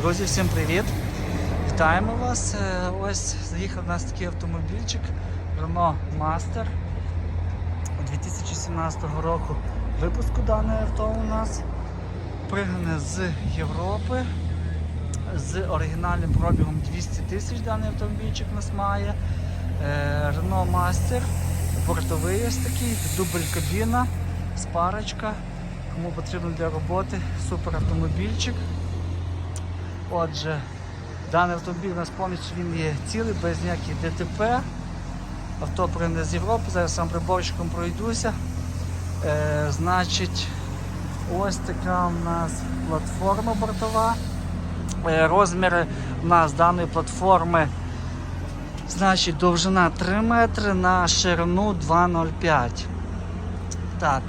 Друзі, всім привіт! Вітаємо вас. Е, Ось заїхав у нас такий автомобільчик Renault Master 2017 року. Випуску дане авто у нас пригнане з Європи. З оригінальним пробігом 200 тисяч даний автомобільчик у нас має. Е, Renault Master, бортовий ось такий, дубль кабіна, спарочка. Кому потрібно для роботи, супер автомобільчик. Отже, даний автомобіль у нас повністю він є цілий, без ніяких ДТП. Авто прийде з Європи, зараз сам приборчиком пройдуся. Е, значить, ось така у нас платформа бортова. Е, розміри у нас даної платформи значить довжина 3 метри на ширину 2,05. Так.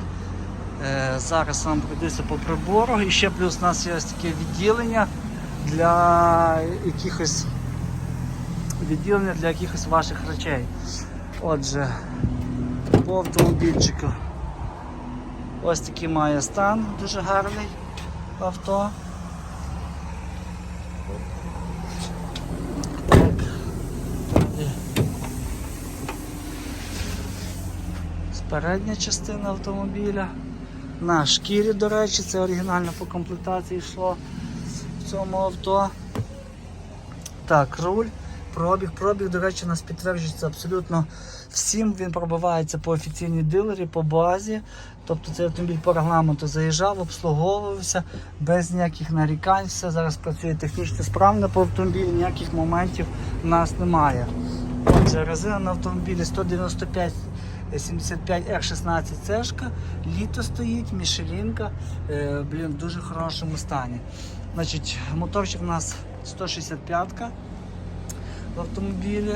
Е, зараз вам пройдуся по прибору. І ще плюс у нас є ось таке відділення для якихось відділення для якихось ваших речей. Отже, по автомобільчику ось такий має стан, дуже гарний авто. Передня частина автомобіля. На шкірі, до речі, це оригінально по комплектації йшло цьому авто. Так, руль, пробіг. Пробіг, до речі, у нас підтверджується абсолютно всім. Він пробивається по офіційній дилері, по базі. Тобто цей автомобіль по регламенту заїжджав, обслуговувався без ніяких нарікань. Все зараз працює технічно справно по автомобілі, ніяких моментів у нас немає. Отже, резина на автомобілі 195 75 R16 цешка, літо стоїть, мішелінка, е, блін, в дуже хорошому стані. Значить, моторчик у нас 165-ка в автомобілі.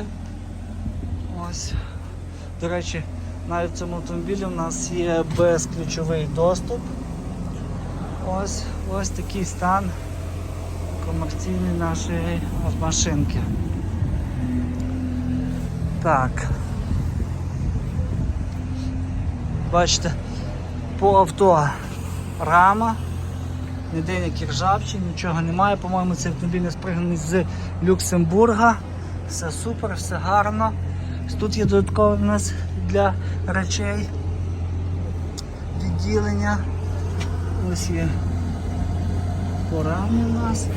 Ось. До речі, навіть в цьому автомобілі у нас є безключовий доступ. Ось, ось такий стан комерційний нашої машинки. Так. Бачите, по авто рама, ніде ніяких ржавчин, нічого немає. По-моєму, цей автомобіль не спригнаний з Люксембурга. Все супер, все гарно. Тут є додаткове в нас для речей відділення. Ось є порами у нас.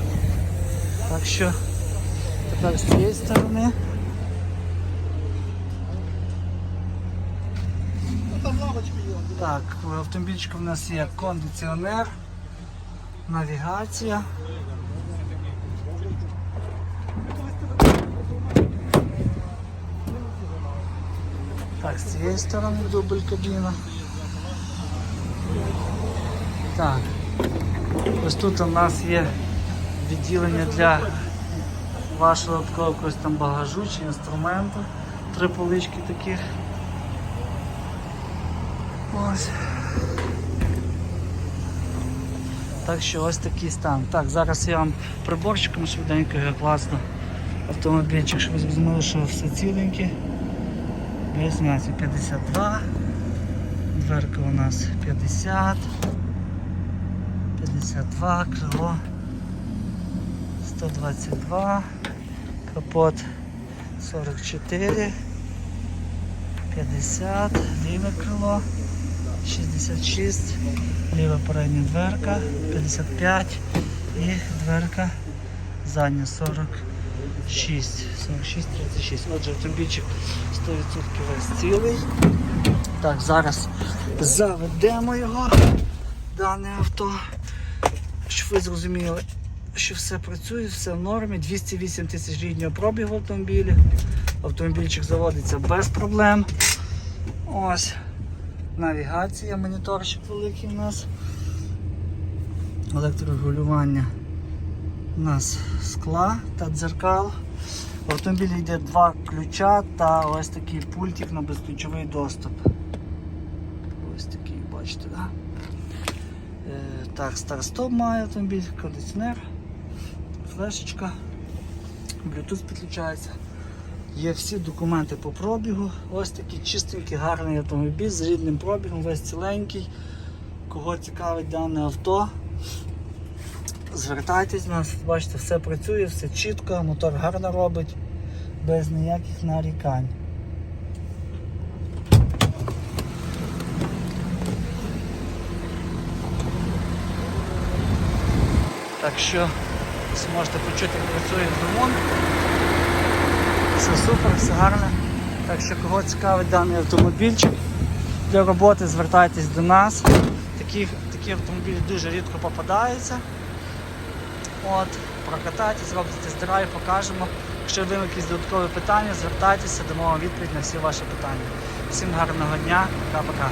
Так що тепер з цієї сторони. Так, в автомобільчику в нас є кондиціонер, навігація. Так, з цієї сторони дубль кабіна. Так. Ось тут у нас є відділення для вашого якогось там багажу чи інструменту. Три полички таких. Ось. Так що ось такий стан. Так, зараз я вам приборчиком швиденько класно автомобільчик, щоб ви зрозуміли, що все ціленьке. Без м'ясі 52. Дверка у нас 50. 52, крило 122, капот 44. 50, ліве крило, 66, ліва передня дверка, 55 і дверка задня 46, 46, 36. Отже, автомобільчик 100% весь цілий. Так, зараз заведемо його, дане авто, щоб ви зрозуміли, що все працює, все в нормі. 208 тисяч ріднього пробігу в автомобілі. Автомобільчик заводиться без проблем. Ось. Навігація, моніторчик великий у нас. Електрорегулювання у нас скла та дзеркал. В автомобілі йде два ключа та ось такий пультик на безключовий доступ. Ось такий, бачите, да? Е, так, старт-стоп має автомобіль, кондиціонер, флешечка, Bluetooth підключається. Є всі документи по пробігу. Ось такий чистенький, гарний автомобіль з рідним пробігом, весь ціленький. Кого цікавить дане авто, звертайтесь до нас, бачите, все працює, все чітко, мотор гарно робить, без ніяких нарікань. Так що зможете почути, як працює двигун. Все супер, все гарно. Так що кого цікавить даний автомобільчик для роботи, звертайтесь до нас. Такі, такі автомобілі дуже рідко попадаються. От, прокатайтесь, зробите тест-драйв, покажемо. Якщо виникли якісь додаткові питання, звертайтеся, дамо вам відповідь на всі ваші питання. Всім гарного дня, пока-пока.